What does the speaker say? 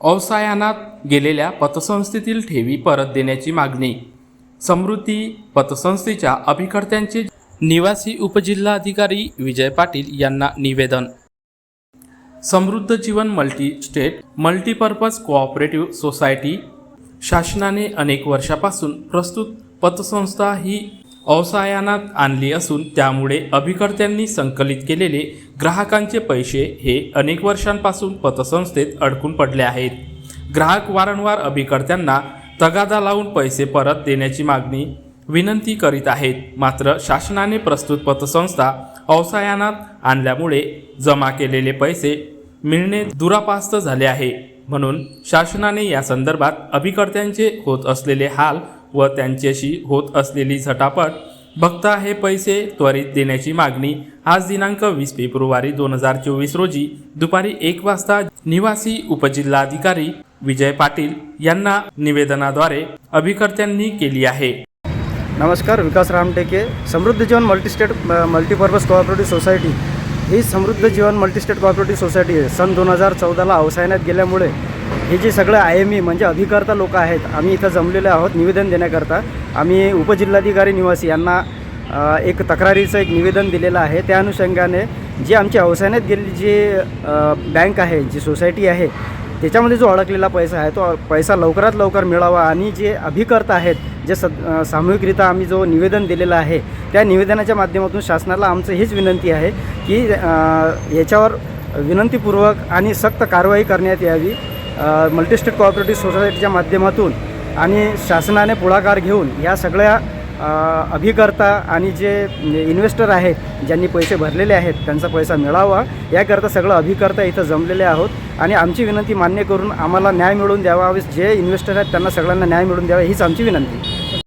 अवसायानात गेलेल्या पतसंस्थेतील ठेवी परत देण्याची मागणी. समृद्धी पतसंस्थेच्या अभिकर्त्यांचे निवासी उपजिल्हाधिकारी विजय पाटील यांना निवेदन. Samruddh Jeevan multistate multipurpose cooperative society शासनाने अनेक वर्षापासून प्रस्तुत पतसंस्था ही अवसायानात आणली असून त्यामुळे अभिकर्त्यांनी संकलित केलेले ग्राहकांचे पैसे हे अनेक वर्षांपासून पतसंस्थेत अडकून पडले आहेत. ग्राहक वारंवार अभिकर्त्यांना तगादा लावून पैसे परत देण्याची मागणी विनंती करीत आहेत. मात्र शासनाने प्रस्तुत पतसंस्था अवसायानात आणल्यामुळे जमा केलेले पैसे मिळणे दुरापास्त झाले आहे. म्हणून शासनाने या संदर्भात अभिकर्त्यांचे होत असलेले हाल व त्यांच्याशी होत असलेली झटापट बघता हे पैसे त्वरित देण्याची मागणी. आज दिनांक वीस फेब्रुवारी दोन हजार चोवीस रोजी दुपारी एक वाजता निवासी उपजिल्हाधिकारी विजय पाटील यांना निवेदनाद्वारे अभिकर्त्यांनी केली आहे. नमस्कार Vikas Ramteke Samruddh Jeevan multistate multipurpose cooperative society. ही समृद्ध जीवन मल्टीस्टेट कॉपरेटिव्ह सोसायटी आहे. सन दोन हजार चौदाला अवसायनात गेल्यामुळे हे जे सगळे आय एम ई म्हणजे अभिकर्ता लोक आहेत आम्ही इथं जमलेले आहोत निवेदन देण्याकरता. आम्ही उपजिल्हाधिकारी निवासी यांना एक तक्रारीचं एक निवेदन दिलेलं आहे. त्या अनुषंगाने जी आमची अवसायनात गेलेली जी बँक आहे जी सोसायटी आहे त्याच्यामध्ये जो अडकलेला पैसा आहे तो पैसा लवकरात लवकर मिळावा आणि जे अभिकर्ता आहेत जे स सामूहिकरित्या आम्ही जो निवेदन दिलेलं आहे त्या निवेदनाच्या माध्यमातून शासनाला आमचं हीच विनंती आहे की याच्यावर विनंतीपूर्वक आणि सक्त कारवाई करण्यात यावी. मल्टीस्टेट कॉपरेटिव्ह सोसायटीच्या माध्यमातून आणि शासनाने पुढाकार घेऊन या सगळ्या अभिकर्ता आणि जे इन्व्हेस्टर आहेत ज्यांनी पैसे भरलेले आहेत त्यांचा पैसा मिळावा याकरता सगळं अभिकर्ता इथं जमलेले आहोत. आणि आमची विनंती मान्य करून आम्हाला न्याय मिळवून द्यावा जे इन्व्हेस्टर आहेत त्यांना सगळ्यांना न्याय मिळवून द्यावा हीच आमची विनंती.